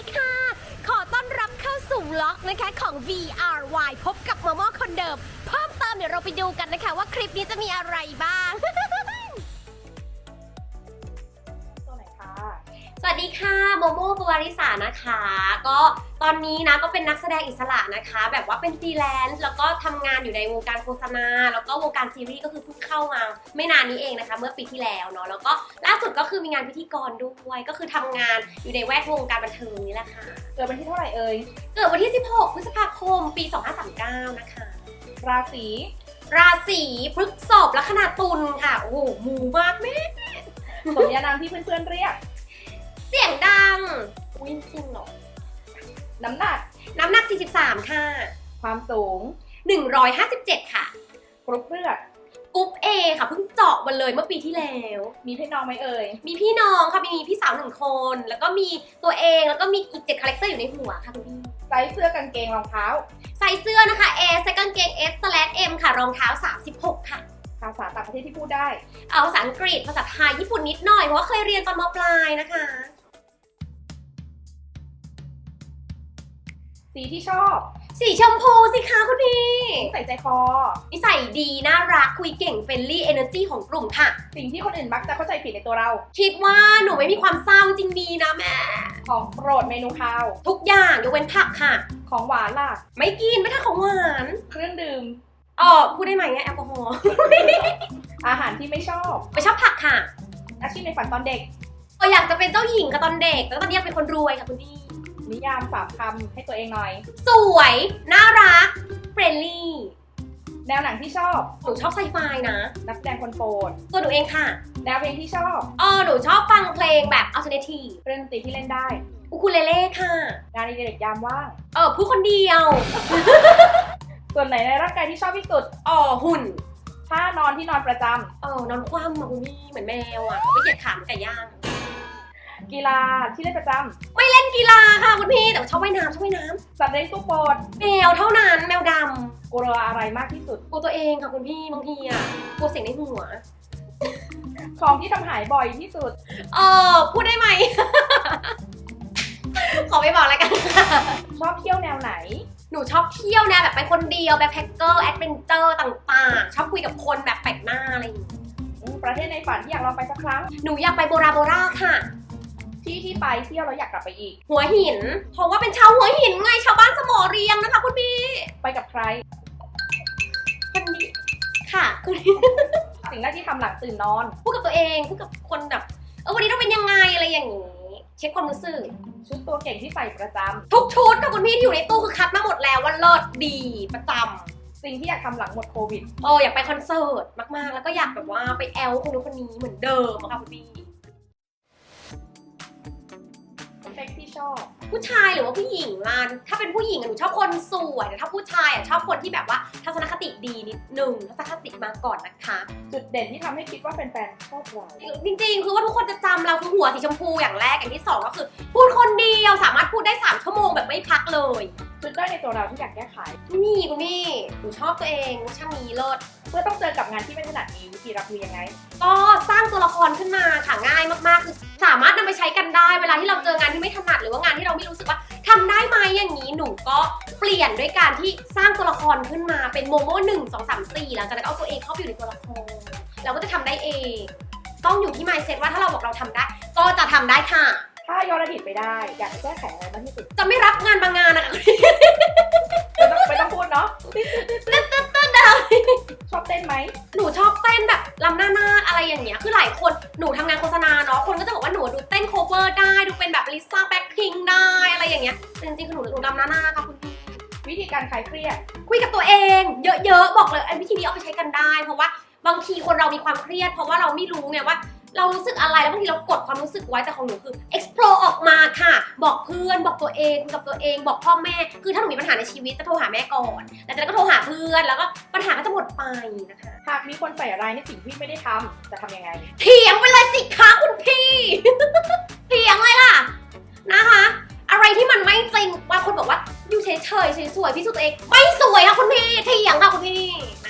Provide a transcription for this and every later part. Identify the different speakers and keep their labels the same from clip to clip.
Speaker 1: ดีค่ะ ขอต้อนรับเข้าสู่ล็อกนะคะของ VRY พบกับมอมอคนเดิม เพิ่มเติมเดี๋ยวเราไปดูกันนะคะ ว่าคลิปนี้จะมีอะไรบ้าง
Speaker 2: ตัวไหนคะ
Speaker 1: สวัสดีค่ะโมโมปวาริสานะคะ ก็ ตอนนี้นะก็เป็นนักแสดงอิสระนะคะ แบบว่าเป็นฟรีแลนซ์แล้วก็ทำงานอยู่ในวงการโฆษณา แล้วก็วงการซีรีส์ก็คือเพิ่งเข้ามาไม่นานนี้เองนะคะ เมื่อปีที่แล้วเนาะแล้วก็ล่าสุดก็คือมีงานพิธีกรด้วยก็คือทำงานอยู่ในแวดวงการบันเทิงนี่แหละค่ะ
Speaker 2: เกิดวันที่เท่าไหร่เอ่ย
Speaker 1: เกิดวันที่ 16 พฤษภาคม ปี 2539 นะคะ
Speaker 2: ราศี
Speaker 1: ราศีพฤษภลัคนาตุลค่ะโอ้โหหมูมากแม่
Speaker 2: สมญานามที่เพื่อนๆเรียก
Speaker 1: เสียงดังอุ้ยจริงเหรอ
Speaker 2: น้ำหนัก
Speaker 1: น้ำหนัก 43 ค่ะ
Speaker 2: ความสูง
Speaker 1: 157 ค่ะ
Speaker 2: กรุ๊ปเลือด
Speaker 1: กรุ๊ป A ค่ะเพิ่งเจาะมาเลยเมื่อปีที่แล้ว
Speaker 2: มีพี่น้องไหมเอ่ย
Speaker 1: มีพี่น้องค่ะมีพี่สาวหนึ่งคน แล้วก็มีตัวเองแล้วก็มีอีก7คาแรคเตอร์อยู่ในหัวค่ะคุณพี่
Speaker 2: ไซส์เสื้อกางเกงรองเท้า
Speaker 1: ใส่เสื้อนะคะ A ใส่กางเกง S slash M ค่ะ รองเท้า 36 ค่ะ
Speaker 2: ภาษาต่างประเทศที่พูดได้
Speaker 1: เอาภาษาอังกฤษภาษาไทยญี่ปุ่นนิดหน่อยเพราะว่าเคยเรียนตอนมปลายนะคะ
Speaker 2: สีที่ชอบ
Speaker 1: สีชมพูสิคะคุณพี่
Speaker 2: ใส่ใจคอ
Speaker 1: นิสัยดีน่ารักคุยเก่งเฟรนลี่เอเนอร์จีของกลุ่มค่ะ
Speaker 2: สิ่งที่คนอื่นมักจะเข้าใจผิดในตัวเรา
Speaker 1: คิดว่าหนูไม่มีความเศร้าจริงดีนะแม่
Speaker 2: ของโปรดเมนูคาว
Speaker 1: ทุกอย่างยกเว้นผักค่ะ
Speaker 2: ของหวานล่ะ
Speaker 1: ไม่กินไม่ทานของหวาน
Speaker 2: เครื่องดื่ม
Speaker 1: อ๋อพูดได้ไหมอะแอลกอฮอล์
Speaker 2: อาหารที่ไม่ชอบ
Speaker 1: ไม่ชอบผักค่ะ
Speaker 2: อาชีพในฝันตอนเด็ก
Speaker 1: ก็อยากจะเป็นเจ้าหญิงกับตอนเด็กแล้วตอนนี้อยากเป็นคนรวยค่ะคุณพี่
Speaker 2: นิยามสามคำให้ตัวเองหน่อย
Speaker 1: สวย น่ารัก เฟรนลี่
Speaker 2: แนวหนังที่ชอบ
Speaker 1: หนูชอบไซไฟนะ
Speaker 2: นักแสดงคนโปรด
Speaker 1: ตัวหนูเองค่ะ
Speaker 2: แนวเพลงที่ชอบ
Speaker 1: อ๋อหนูชอบฟังเพลงแบบอัลเทอร์เนที
Speaker 2: เรื่องดนตรีที่เล่นได้
Speaker 1: อูคูเลเล่ค่ะ
Speaker 2: งานอดิเรกยามว่าง
Speaker 1: เออพูดคนเดียว
Speaker 2: ส่วนไหนในร่างกายที่ชอบที่สุด
Speaker 1: อ๋อหุ่น
Speaker 2: ท่านอนที่นอนประจำ
Speaker 1: เออนอนคว่ำมาคุณพี่เหมือนแมวอะไม่เหยียดขาเหมือนไก่ย่าง
Speaker 2: กีฬาที่เล่นประจ
Speaker 1: ไม่เล่น กีฬาค่ะคุณพี่ แต่ว่าชอบว่ายน้ำชอบว่ายน้ำ
Speaker 2: สัตว์เลี้ยงตู้โปรดำ
Speaker 1: แมวเท่านั้นแมวด
Speaker 2: กลัวอะไรมากที่สุดำ
Speaker 1: กลัวตัวเองค่ะคุณพี่บางทีอะกลัวเสียงในหัว
Speaker 2: ของที่ทำหายบ่อยที่สุด
Speaker 1: เออพูดได้ไหม ขอไม่บอกแล้วกันค่ะ
Speaker 2: ชอบเที่ยวแนวไหน
Speaker 1: หนูชอบเที่ยวแนวแบบไปคนเดียวแบบแพ็คเกอร์แอดเวนเจอร์ต่างๆ ชอบคุยกับคนแบบแปลกหน้าอะไรอย่างงี้
Speaker 2: อืมประเทศในฝันที่อยากลองไปสักครั้ง
Speaker 1: หนูอยากไปโบราโบราค่ะ
Speaker 2: ที่ที่ไปเที่ยวแล้วอยากกลับไปอีก
Speaker 1: หัวหิน เพราะว่าเป็นชาวหัวหินไงชาวบ้านสมอเรียงนะคะคุณพี่
Speaker 2: ไปกับใคร
Speaker 1: คนนี้ค่ะคุณพี่
Speaker 2: สิ่งแรกที่ทำหลังตื่นนอน
Speaker 1: พูดกับตัวเองพูดกับคนแบบเออวันนี้ต้องเป็นยังไงอะไรอย่างนี้ เช็คความรู้สึก
Speaker 2: ชุดตัวเก่งที่ใส่ประจำ
Speaker 1: ทุกชุดค่ะคุณพี่ที่อยู่ในตู้คือคัดมาหมดแล้วว่าเลิศดีประจำ
Speaker 2: สิ่งที่อยากทำหลังหมดโควิด
Speaker 1: เอออยากไปคอนเสิร์ตมากๆ แล้วก็อยากแบบว่าไปแอลคนนู้นคนนี้เหมือนเดิมอะค่ะคุณพี่
Speaker 2: ชอบ
Speaker 1: ผู้ชายหรือว่าผู้หญิงล่ะถ้าเป็นผู้หญิงอะหนูชอบคนสวยแต่ถ้าผู้ชายอะชอบคนที่แบบว่าทัศนคติดีนิดนึงทัศนคติมาก่อนนะคะ
Speaker 2: จุดเด่นที่ทำให้คิดว่าแฟนๆชอบเรา
Speaker 1: จริงๆ คือว่าทุกคนจะจำเราคือหัวสีชมพูอย่างแรกอย่างที่สองก็คือ พูดคนเดียวสามารถพูดได้ 3 ชั่วโมงแบบไม่พักเลย
Speaker 2: จุดด้อยในตัวเราที่อยากแก้ไข
Speaker 1: นี่คุณพี่หนูชอบตัวเองช่างนี้เลิศ
Speaker 2: เมื่อต้องเจอกับงานที่ไม่ถนัดมีวิธีรับมือยังไง
Speaker 1: ก็สร้างตัวละครขึ้นมาค่ะง่ายมากๆคือสามารถนำไปใช้กันได้ เวลาที่เราเจองานที่ไม่ถนัดหรือว่างานที่เราไม่รู้สึกว่าทำได้ไหมอย่างนี้หนูก็เปลี่ยนด้วยการที่สร้างตัวละครขึ้นมาเป็นโมโม่หนึ่งสองสามสี่หลังจากนั้นเอาตัวเองเข้าไปอยู่ในตัวละครเราก็จะทำได้เอง ต้องอยู่ที่ mindset ว่าถ้าเราบอกเราทำได้ ก็จะทำได้ค่ะ
Speaker 2: ถ้าย้อนอดีตไปได้ อยากจะแก้ไขอะไรมากที่สุด
Speaker 1: จะไม่รับงานบางงานนะคะ
Speaker 2: ไม่ต้องไม่ต้องพูดเนาะ
Speaker 1: ได้
Speaker 2: ชอบเต้นไหม
Speaker 1: หนูชอบเต้นแบบลำหน้าหน้าอะไรอย่างเงี้ยคือหลายคนหนูทำงานโฆษณาเนาะคนก็จะบอกว่าหนูดูเต้นโคเวอร์ได้ดูเป็นแบบลิซ่าแบ็คพิงได้อะไรอย่างเงี้ยแต่จริงๆคือหนูหนูลำหน้าหน้าค่ะคุณพี่
Speaker 2: วิธีการคลายเครียด
Speaker 1: คุยกับตัวเอง เยอะๆบอกเลยไอ้วิธีนี้เอาไปใช้กันได้ เพราะว่าบางทีคนเรามีความเครียด เพราะว่าเราไม่รู้ไงว่า เรารู้สึกอะไรแล้วบางทีเรากดความรู้สึกไว้แต่ของหนูคือ explore ออกมาค่ะ บอกเพื่อนบอกตัวเองคุยกับตัวเอง บอกพ่อแม่ คือถ้าหนูมีปัญหาในชีวิตจะโทรหาแม่ก่อนแล้วจากนั้นก็โทรหาเพื่อนแล้วก็ปัญหาก็จะหมดไปนะคะ
Speaker 2: หากมีคนใส่ร้ายในสิ่งที่ไม่ได้ทำจะทำยังไง
Speaker 1: เถียงไปเลยสิคะคุณพี่ เถียงเลยล่ะนะคะ อะไรที่มันไม่จริงบางคนบอกว่าอยู่เฉยๆสวยๆพี่สู้ตัวเองไม่สวยค่ะคุณพี่เถียงค่ะคุณพี่อ่า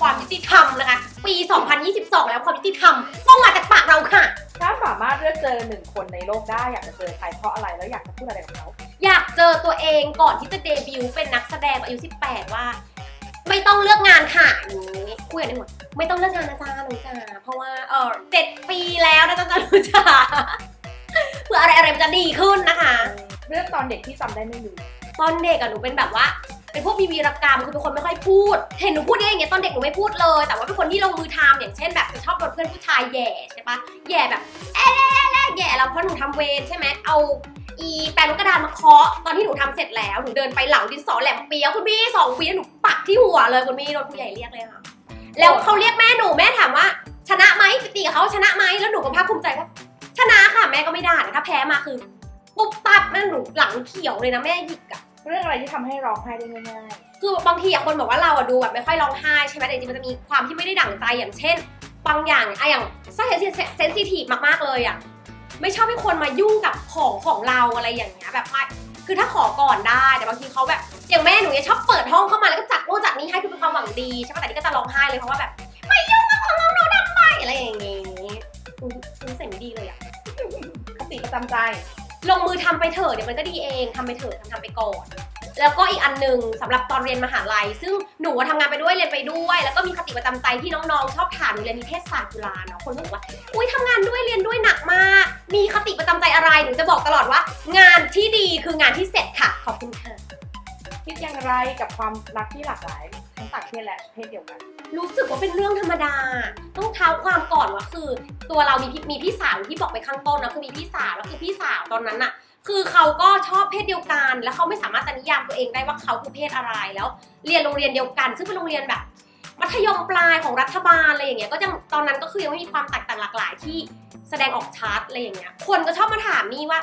Speaker 1: ความยุติธรรมนะคะ ปี 2022 แล้วความยุติธรรมต้องมาจากปากเราค่ะ
Speaker 2: ถ้าสามารถเลือกเจอหนึ่งคนในโลกได้อยากจะเจอใครเพราะอะไรแล้วอยากจะพูดอะไรกับเขา
Speaker 1: อยากเจอตัวเองก่อนที่จะเดบิวต์เป็นนักแสดงอายุ 18 ว่า ไม่ต้องเลือกงานค่ะอย่างนี้คุยกันได้หมดไม่ต้องเลือกงานนะจ๊ะหนูจ๋าเพราะว่าเออเจ็ดปีแล้วนะจ๊ะหนูจ๋าเพื่ออะไรอะไรมันจะดีขึ้นนะคะ
Speaker 2: เรื่องตอนเด็กที่จำได้ไม่ลืม
Speaker 1: ตอนเด็กอะหนูเป็นแบบว่า เป็นพวกมีวีรกรรมคือเป็นคนไม่ค่อยพูด เห็นหนูพูดเองอย่างเงี้ยตอนเด็กหนูไม่พูดเลย แต่ว่าเป็นคนที่ลงมือทำอย่างเช่นแบบชอบโดนเพื่อนผู้ชายแย่ใช่ปะแย่แบบเอ๊ะเอ๊ะเอ๊ะแย่เราเพราะหนูทำเวรใช่ไหมเอาอีแปรงกระดานมาเคาะตอนที่หนูทำเสร็จแล้วหนูเดินไปหลังดินสอแหลมเปียคุณพี่สองปีแล้วหนูปักที่หัวเลยคุณพี่โดนผู้ใหญ่เรียกเลยค่ะ แล้วเขาเรียกแม่หนูแม่ถามว่า ชนะไหมไปตีกับเขาชนะไหมแล้วหนูก็ภาคภูมิใจว่าชนะค่ะแม่ก็ไม่ด่าแต่ถ้าแพ้มาคือปุ๊บปั๊บแม่หนูหลังเขียวเลยนะแม่หยิกอะ
Speaker 2: เรื่องอะไรที่ทำให้ร้องไห้ได้ง่าย
Speaker 1: คือบางทีอะคนบอกว่าเราอะดูแบบไม่ค่อยร้องไห้ใช่ไหมแต่จริงๆมันจะมีความที่ไม่ได้ดั่งใจอย่างเช่น บางอย่างอะอย่างเซนซิทีฟมากๆเลยอะไม่ชอบให้คนมายุ่งกับของของเราอะไรอย่างเงี้ยแบบมาคือถ้าขอก่อนได้แต่บางทีเขาแบบอย่างแม่หนูเนี่ยชอบเปิดห้องเข้ามาแล้วก็จัดโน่นจัดนี้ให้คือเป็นความหวังดีใช่ไหมแต่นี่ก็จะร้องไห้เลยเพราะว่าแบบไม่ยุ่งกับของเราหนูทำไมอะไรอย่างเงี้อืมรู้สึกไม่ดีเลยอะ
Speaker 2: ๆคติประจำใจ
Speaker 1: ลงมือทำไปเถอะเดี๋ยวมันก็ดีเองทำไปเถอะทำทำไปก่อน แล้วก็อีกอันหนึ่งสำหรับตอนเรียนมหาลัย ซึ่งหนูอะทำงานไปด้วยเรียนไปด้วย แล้วก็มีคติประจำใจที่น้องๆ ชอบถามหนูเรียนนิเทศศาสตร์จุฬาเนาะคนก็บอกว่าอุ้ยทำงานด้วยเรียนด้วยหนักมาก มีคติประจำใจอะไรหนูจะบอกตลอดว่า งานที่ดีคืองานที่เสร็จค่ะขอบคุณค่ะ
Speaker 2: คิดอย่างไรกับความรักที่หลากหลายทั้งต่างเพศและเพศเดียวกัน
Speaker 1: รู้สึกว่าเป็นเรื่องธรรมดา ต้องเท้าความก่อนว่าคือ ตัวเรามีพี่มีพี่สาวที่บอกไปข้างต้นนะคือมีพี่สาวแล้วคือพี่สาวตอนนั้นอะคือเขาก็ชอบเพศเดียวกัน แล้วเขาไม่สามารถจะนิยามตัวเองได้ว่าเขาคือเพศอะไรแล้ว เรียนโรงเรียนเดียวกัน ซึ่งเป็นโรงเรียนแบบมัธยมปลายของรัฐบาลอะไรอย่างเงี้ยก็ยังตอนนั้นก็คือยังไม่มีความแตกต่างหลากหลายที่แสดงออกชัดอะไรอย่างเงี้ยคนก็ชอบมาถามนี่ว่า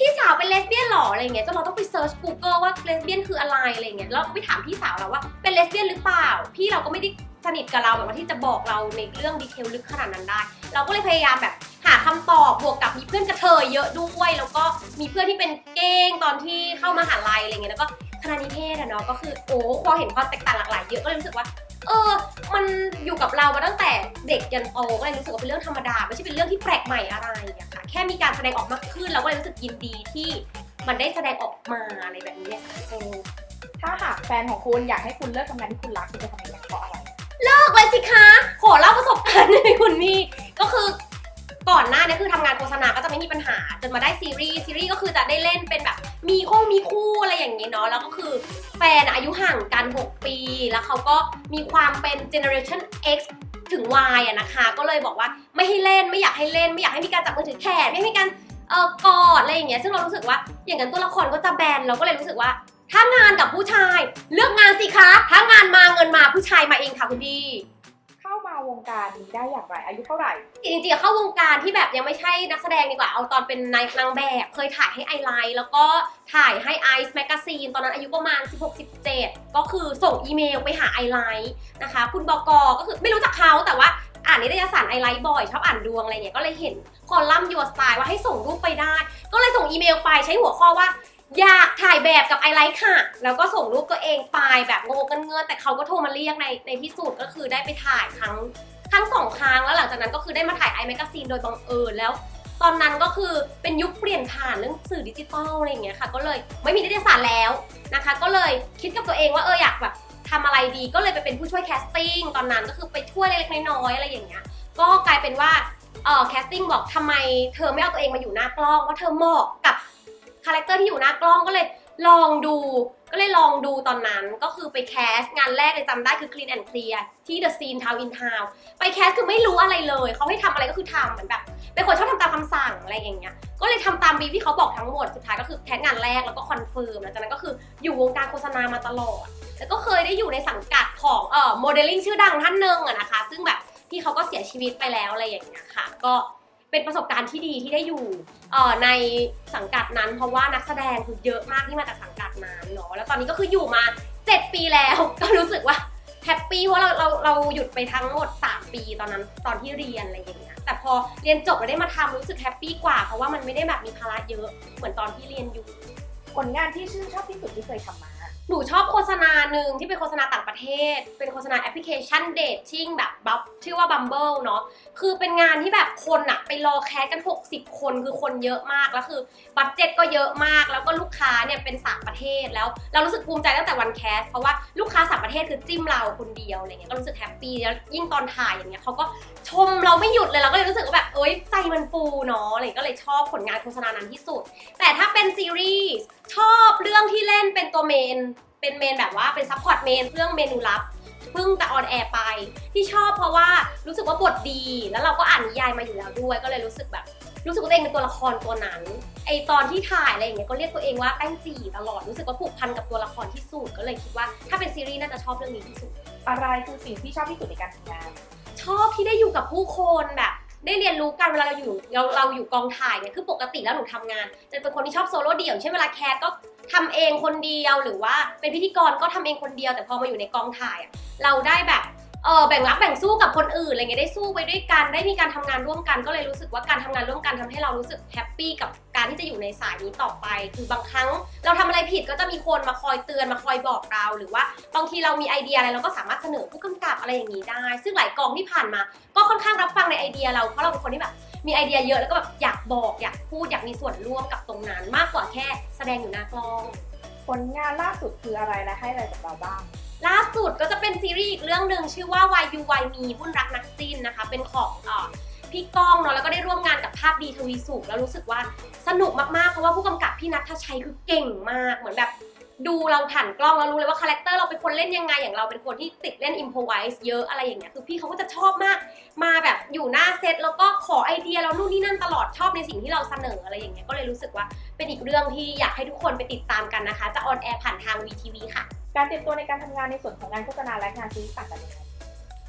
Speaker 1: พี่สาวเป็นเลสเบี้ยนหรออะไรเงี้ยจนเราต้องไปเซิร์ช Google ว่าเลสเบี้ยนคืออะไรอะไรเงี้ยแล้วไปถามพี่สาวเราว่าเป็นเลสเบี้ยนหรือเปล่า พี่เราก็ไม่ได้สนิทกับเราแบบว่าที่จะบอกเราในเรื่องดีเทลลึกขนาดนั้นได้ เราก็เลยพยายามแบบหาคำตอบบวกกับมีเพื่อนกระเทยเยอะด้วย แล้วก็มีเพื่อนที่เป็นเก้งตอนที่เข้ามหาลัยอะไรเงี้ยแล้วก็ คณะนิเทศอะเนาะก็คือโอ้พอเห็นความแตกต่างหลากหลายเยอะก็เลยรู้สึกว่า เออ มันอยู่กับเรามาตั้งแต่เด็กยันโตก็เลยรู้สึกว่าเป็นเรื่องธรรมดาไม่ใช่เป็นเรื่องที่แปลกใหม่อะไรอะค่ะแค่มีการแสดงออกมากขึ้นเราก็เลยรู้สึกยินดีที่มันได้แสดงออกมาอะไรแบบนี้เนี่ยค่ะเออ
Speaker 2: ถ้าหากแฟนของคุณอยากให้คุณเลิกทำงานที่คุณรักคุณจะทำยังไงเพราะอะไร
Speaker 1: เลิกเลยสิคะขอเล่าประสบการณ์ให้คุณมี่ก็คือ ก่อนหน้านี้คือทำงานโฆษณาก็จะไม่มีปัญหา จนมาได้ซีรีส์ซีรีส์ก็คือจะได้เล่นเป็นแบบ มีคงมีคู่อะไรอย่างเงี้ยเนาะแล้วก็คือแฟนอายุห่างกัน 6 ปี แล้วเขาก็มีความเป็น generation X ถึง Y อะนะคะ ก็เลยบอกว่าไม่ให้เล่นไม่อยากให้เล่น ไม่อยากให้มีการจับมือถือแขนไม่ให้มีการเออกอดอะไรอย่างเงี้ยซึ่งเรารู้สึกว่าอย่างนั้นตัวละครก็จะแบนเราก็เลยรู้สึกว่า ถ้างานกับผู้ชาย เลือกงานสิคะถ้างานมาเงินมาผู้ชายมาเองค่ะคุณพี่า
Speaker 2: วงการนี้ได้อย่างไร อายุเท่าไหร่
Speaker 1: จริงๆเข้าวงการที่แบบยังไม่ใช่นักแสดงดีกว่า เอาตอนเป็นนายนางแบบ เคยถ่ายให้ไอไลน์แล้วก็ถ่ายให้ไอซ์แมกซีนตอนนั้นอายุประมาณ 16-17 ก็คือส่งอีเมลไปหาไอไลน์นะคะ คุณบกก็คือไม่รู้จักเขาแต่ว่าอ่านนิตยสารไอไลน์บ่อยชอบอ่านดวงอะไรเงี้ยก็เลยเห็นคอลัมน์ยูสไตล์ว่าให้ส่งรูปไปได้ ก็เลยส่งอีเมลไปใช้หัวข้อว่า อยากถ่ายแบบกับไอไลท์ค่ะ แล้วก็ส่งรูปตัวเองไปแบบงงกันเงื่อนแต่เขาก็โทรมาเรียกในในที่สุดก็คือได้ไปถ่ายครั้งทั้งสองครั้งแล้วหลังจากนั้นก็คือได้มาถ่ายไอแมกซีนโดยบังเอิญแล้ว ตอนนั้นก็คือเป็นยุคเปลี่ยนผ่านเรื่องสื่อดิจิตอลอะไรอย่างเงี้ยค่ะ ก็เลยไม่มีนิตยสารแล้วนะคะ ก็เลยคิดกับตัวเองว่าเอออยากแบบทำอะไรดีก็เลยไปเป็นผู้ช่วยแคสติ้งตอนนั้นก็คือไปช่วยเล็กๆน้อยๆอะไรอย่างเงี้ยก็กลายเป็นว่าเออแคสติ้งบอกทำไมเธอไม่เอาตัวเองมาอยู่หน้ากล้องว่าเธอเหมาะกับ คาแรคเตอร์ที่อยู่หน้ากล้องก็เลยลองดู ก็เลยลองดูตอนนั้นก็คือไปแคสงานแรกเลยจำได้คือ Clean and Clear ที่ The Scene Town in Town ไปแคสคือไม่รู้อะไรเลย เขาให้ทำอะไรก็คือทำเหมือนแบบเป็นคนชอบทำตามคำสั่งอะไรอย่างเงี้ย ก็เลยทำตามบีที่เขาบอกทั้งหมด สุดท้ายก็คือแคสงานแรกแล้วก็คอนเฟิร์มหลังจากนั้นก็คืออยู่วงการโฆษณามาตลอด แล้วก็เคยได้อยู่ในสังกัดของเอ่อโมเดลลิ่งชื่อดังท่านหนึ่งอะนะคะ ซึ่งแบบที่เขาก็เสียชีวิตไปแล้วอะไรอย่างเงี้ยค่ะ ก็ เป็นประสบการณ์ที่ดีที่ได้อยู่เอ่อในสังกัดนั้น เพราะว่านักแสดงคือเยอะมากที่มาจากสังกัดนั้นเนาะแล้วตอนนี้ก็คืออยู่มา 7 ปีแล้ว ก็รู้สึกว่าแฮปปี้เพราะเราเราเราหยุดไปทั้งหมด 3 ปีตอนนั้นตอนที่เรียนอะไรอย่างเงี้ยแต่พอเรียนจบแล้วได้มาทำรู้สึกแฮปปี้กว่าเพราะว่ามันไม่ได้แบบมีภาระเยอะเหมือนตอนที่เรียนอยู่
Speaker 2: ผลงานที่ชื่นชอบที่สุดที่เคยทำมา
Speaker 1: หนูชอบโฆษณาหนึ่งที่เป็นโฆษณาต่างประเทศ เป็นโฆษณาแอปพลิเคชันเดทชิ่งแบบบัฟชื่อว่า Bumble เนาะคือเป็นงานที่แบบคนอะไปรอแคสกัน 60 คนคือคนเยอะมากแล้วคือบัตเจ็ตก็เยอะมาก แล้วก็ลูกค้าเนี่ยเป็นต่างประเทศแล้วเรารู้สึกภูมิใจตั้งแต่วันแคสเพราะว่าลูกค้าต่างประเทศคือจิ้มเราคนเดียวอะไรเงี้ยก็รู้สึกแฮปปี้แล้วยิ่งตอนถ่ายอย่างเงี้ยเขาก็ชมเราไม่หยุดเลยเราก็เลยรู้สึกว่าแบบเอ้ยใจมันฟูเนาะอะไรก็เลยชอบผลงานโฆษณานั้นที่สุด แต่ถ้าเป็นซีรีส์ชอบ รื่องที่เล่นเป็นตัวเมน เป็นเมนแบบว่าเป็นซัพพอร์ตเมนเรื่องเมนูลับเพิ่งจะออนแอร์ไป ที่ชอบเพราะว่ารู้สึกว่าบทดี แล้วเราก็อ่านนิยายมาอยู่แล้วด้วย ก็เลยรู้สึกแบบ รู้สึกว่าตัวเองเป็นตัวละครตัวนั้น ไอตอนที่ถ่ายอะไรอย่างเงี้ยก็เรียกตัวเองว่าแป้งจีตลอด รู้สึกว่าผูกพันกับตัวละครที่สุด ก็เลยคิดว่าถ้าเป็นซีรีส์น่าจะชอบเรื่องนี้ที่สุด
Speaker 2: อะไรคือสิ่งที่ชอบที่สุดในการทำงาน
Speaker 1: ชอบที่ได้อยู่กับผู้คนแบบได้เรียนรู้กันเวลาเราอยู่เราเราอยู่กองถ่ายเนี่ยคือปกติแล้วหนูทำงาน จะเป็นคนที่ชอบโซโล่เดี่ยวเช่นเวลาแคสก็ ทำเองคนเดียวหรือว่าเป็นพิธีกรก็ทำเองคนเดียว แต่พอมาอยู่ในกองถ่ายอะเราได้แบบเออแบ่งรับแบ่งสู้กับคนอื่นอะไรเงี้ยได้สู้ไปด้วยกันได้มีการทำงานร่วมกัน ก็เลยรู้สึกว่าการทำงานร่วมกันทำให้เรารู้สึกแฮปปี้กับการที่จะอยู่ในสายนี้ต่อไป คือบางครั้ง เราทำอะไรผิดก็จะมีคนมาคอยเตือนมาคอยบอกเรา หรือว่าบางทีเรามีไอเดียอะไรเราก็สามารถเสนอผู้กำกับอะไรอย่างนี้ได้ ซึ่งหลายกองที่ผ่านมา ก็ค่อนข้างรับฟังในไอเดียเราเพราะเราเป็นคนที่แบบมีไอเดียเยอะแล้วก็แบบอยากบอกอยากพูดอยากมีส่วนร่วมกับตรงนั้น มากกว่าแค่ แสดงอยู่หน้ากล้อง
Speaker 2: ผลงานล่าสุดคืออะไรและให้อะไรกับเราบ้าง
Speaker 1: ล่าสุดก็จะเป็นซีรีส์อีกเรื่องหนึ่งชื่อว่า Why You Why Me หุ้นรักนักจิ้นนะคะ เป็นของเออพี่ก้องเนาะแล้วก็ได้ร่วมงานกับภาพดีทวีสุขแล้วรู้สึกว่าสนุกมากๆ เพราะว่าผู้กำกับพี่นัทชัยคือเก่งมากเหมือนแบบ ดูเราผ่านกล้องแล้วรู้เลยว่าคาแรคเตอร์เราเป็นคนเล่นยังไงอย่างเราเป็นคนที่ติดเล่นอิมพอไวส์เยอะอะไรอย่างเงี้ยคือพี่เขาก็จะชอบมาก มาแบบอยู่หน้าเซตแล้วก็ขอไอเดียเรานู่นนี่นั่นตลอดชอบในสิ่งที่เราเสนออะไรอย่างเงี้ยก็เลยรู้สึกว่าเป็นอีกเรื่องที่อยากให้ทุกคนไปติดตามกันนะคะ จะออนแอร์ผ่านทาง VTV ค่ะ
Speaker 2: การเตรียมตัวในการทำงานในส่วนของงานโฆษณาและงานซีรีส์ต่างกันยังไง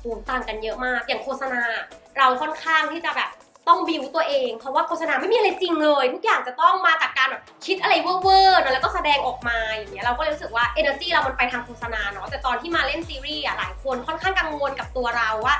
Speaker 1: โอ้ต่างกันเยอะมาก อย่างโฆษณา เราค่อนข้างที่จะแบบ ต้องบิวตัวเอง เพราะว่าโฆษณาไม่มีอะไรจริงเลย ทุกอย่างจะต้องมาจากการแบบคิดอะไรเวอร์ๆนะแล้วก็แสดงออกมาอย่างเงี้ยเราก็เลยรู้สึกว่า energy เรามันไปทางโฆษณาเนาะแต่ตอนที่มาเล่นซีรีส์อะหลายคนค่อนข้างกังวลกับตัวเราว่า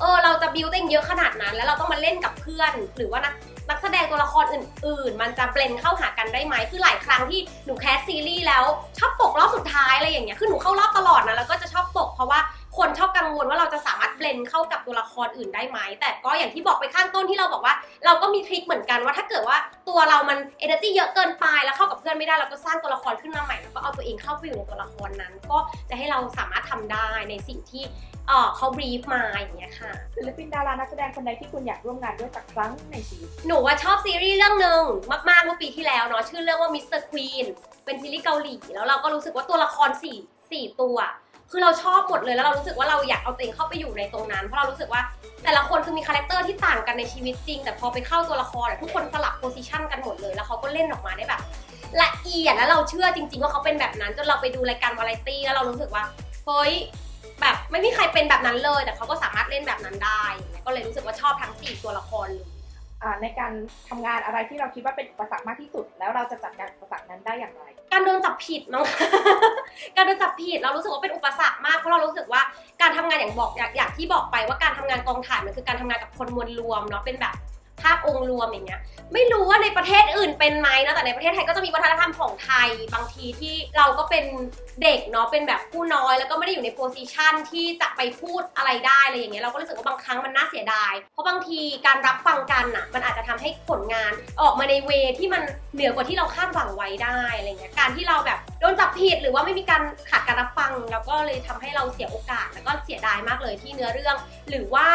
Speaker 1: เออเราจะบิวตัวเองเยอะขนาดนั้น แล้วเราต้องมาเล่นกับเพื่อน หรือว่านักนักแสดงตัวละครอื่น ๆ มันจะเบลนเข้าหากันได้ไหมคือหลายครั้งที่หนูแคสซีรีส์แล้วชอบตกรอบสุดท้ายอะไรอย่างเงี้ยคือหนูเข้ารอบตลอดนะแล้วก็จะชอบตกเพราะว่า คนชอบกังวลว่าเราจะสามารถเบลนเข้ากับตัวละครอื่นได้ไหม แต่ก็อย่างที่บอกไปข้างต้นที่เราบอกว่า เราก็มีทริคเหมือนกันว่าถ้าเกิดว่าตัวเรามัน energy เยอะเกินไปแล้วเข้ากับเพื่อนไม่ได้เราก็สร้างตัวละครขึ้นมาใหม่แล้วก็เอาตัวเองเข้าไปอยู่ในตัวละครนั้น ก็จะให้เราสามารถทำได้ในสิ่งที่เอ่อเขาบรีฟมาอย่างเงี้ยค่ะ
Speaker 2: ศิลปินดารานักแสดงคนใดที่คุณอยากร่วมงานด้วยสักครั้งในชีวิต
Speaker 1: หนูว่าชอบซีรีส์เรื่องหนึ่งมากๆเมื่อปีที่แล้วเนาะชื่อเรื่องว่า Mr. Queen เป็นซีรีส์เกาหลีแล้วเราก็รู้สึกว่าตัวละครสี่สี่ตัว คือเราชอบหมดเลยแล้วเรารู้สึกว่าเราอยากเอาตัวเองเข้าไปอยู่ในตรงนั้น เพราะเรารู้สึกว่าแต่ละคนคือมีคาแรคเตอร์ที่ต่างกันในชีวิตจริง แต่พอไปเข้าตัวละครทุกคนสลับโพซิชันกันหมดเลย แล้วเขาก็เล่นออกมาได้แบบ ละเอียดแล้วเราเชื่อจริง ๆ ว่าเขาเป็นแบบนั้นจนเราไปดูรายการวาไรตี้แล้วเรารู้สึกว่าเฮ้ยแบบไม่มีใครเป็นแบบนั้นเลย แต่เขาก็สามารถเล่นแบบนั้นได้ก็เลยรู้สึกว่าชอบทั้งสี่ตัวละครเลย
Speaker 2: ในการทำงานอะไรที่เราคิดว่าเป็นอุปสรรคมากที่สุด แล้วเราจะจัดการอุปสรรคนั้นได้อย่างไร
Speaker 1: การโดนจับผิดมั้งการโดนจับผิดเรารู้สึกว่าเป็นอุปสรรคมากเพราะเรารู้สึกว่าการทำงานอย่างบอกอย่างที่บอกไปว่าการทำงานกองถ่ายมันคือการทำงานกับคนมวลรวมเนาะเป็นแบบาพองค์รวมอย่างเงี้ยไม่รู้ว่าในประเทศอื่นเป็นไหมนะแต่ในประเทศไทยก็จะมีวัฒนธรรมของไทย บางทีที่เราก็เป็นเด็กเนาะเป็นแบบผู้น้อย แล้วก็ไม่ได้อยู่ในโพสิชันที่จะไปพูดอะไรได้อะไรอย่างเงี้ยเราก็รู้สึกว่าบางครั้งมันน่าเสียดาย เพราะบางทีการรับฟังกันน่ะมันอาจจะทำให้ผลงานออกมาในเวที่มันเหนือกว่าที่เราคาดหวังไว้ได้อะไรเงี้ยการที่เราแบบโดนจับผิดหรือว่าไม่มีการขาดการรับฟัง แล้วก็เลยทำให้เราเสียโอกาสแล้วก็เสียดายมากเลยที่เนื้อเรื่อง หรือว่า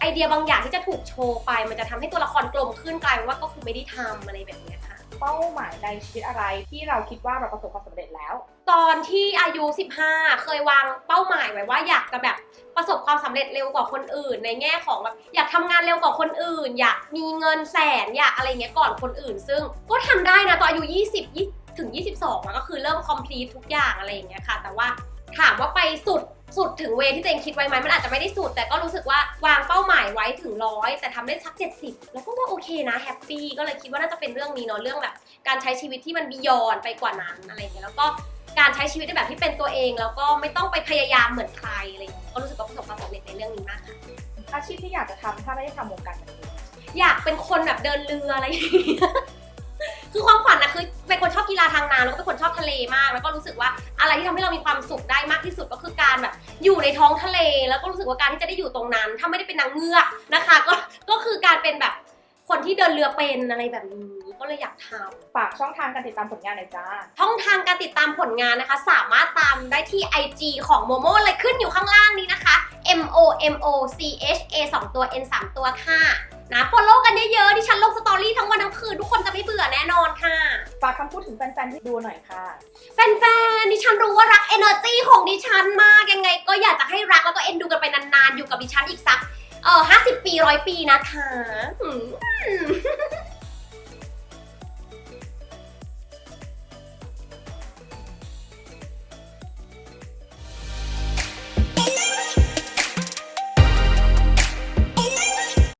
Speaker 1: ไอเดียบางอย่างที่จะถูกโชว์ไป มันจะทำให้ตัวละครกลมขึ้นกลายเป็นว่าก็คือไม่ได้ทำอะไรแบบเนี้ยค่ะ
Speaker 2: เป้าหมายในชีวิตอะไรที่เราคิดว่าเราประสบความสำเร็จแล้ว
Speaker 1: ตอนที่อายุ 15 เคยวางเป้าหมายไว้ว่าอยากจะแบบประสบความสำเร็จเร็วกว่าคนอื่น ในแง่ของแบบอยากทำงานเร็วกว่าคนอื่น อยากมีเงินแสนอยากอะไรเงี้ยก่อนคนอื่น ซึ่งก็ทำได้นะตอนอายุ 20 20ถึง 22อะก็คือเริ่ม complete ทุกอย่างอะไรอย่างเงี้ยค่ะ แต่ว่าถามว่าไปสุด สุดถึงเวที่ตัวเองคิดไว้ไหมมันอาจจะไม่ได้สุด แต่ก็รู้สึกว่าวางเป้าหมายไว้ถึงร้อยแต่ทำได้สัก 70 แล้วก็ว่าโอเคนะแฮปปี้ก็เลยคิดว่าน่าจะเป็นเรื่องนี้เนาะเรื่องแบบ การใช้ชีวิตที่มันบียอนไปกว่านั้นอะไรอย่างเงี้ยแล้วก็การใช้ชีวิตในแบบที่เป็นตัวเอง แล้วก็ไม่ต้องไปพยายามเหมือนใครอะไรอย่างเงี้ยก็รู้สึกว่าประสบความสำเร็จในเรื่องนี้มากค่ะ
Speaker 2: อาชีพที่อยากจะทำถ้าไม่ได้ทำวงการบันเทิง
Speaker 1: อยากเป็นคนแบบเดินเรืออะไรอย่างเงี้ย เป็นคนชอบกีฬาทางน้ำแล้วก็เป็นคนชอบทะเลมาก แล้วก็รู้สึกว่าอะไรที่ทำให้เรามีความสุขได้มากที่สุดก็คือการแบบอยู่ในท้องทะเล แล้วก็รู้สึกว่าการที่จะได้อยู่ตรงนั้น ถ้าไม่ได้เป็นนางเงือกนะคะ ก็ก็คือการเป็นแบบคนที่เดินเรือเป็นอะไรแบบนี้ก็เลยอยากทำ
Speaker 2: ฝากช่องทางการติดตามผลงานหน่อยจ้า
Speaker 1: ช่องทางการติดตามผลงานนะคะ สามารถตามได้ที่ IG ของโมโมเลยขึ้นอยู่ข้างล่างนี้นะคะ M O M O C H A 2 ตัว N 3 ตัวค่ะนะฟอลโล่กันเยอะๆดิฉันลงสตอรี่ทั้งวันทั้งคืน ทุกคนจะไม่เบื่อแน่นอนค่ะ
Speaker 2: ฝากคำพูดถึงแฟนๆที่ดูหน่อยค่ะ
Speaker 1: แฟนๆดิฉันรู้ว่ารักเอเนอร์จีของดิฉันมากยังไง ก็อยากจะให้รักแล้วก็เอ็นดูกันไปนานๆ อยู่กับดิฉันอีกสักเออห้าสิบปีร้อยปีนะคะอืม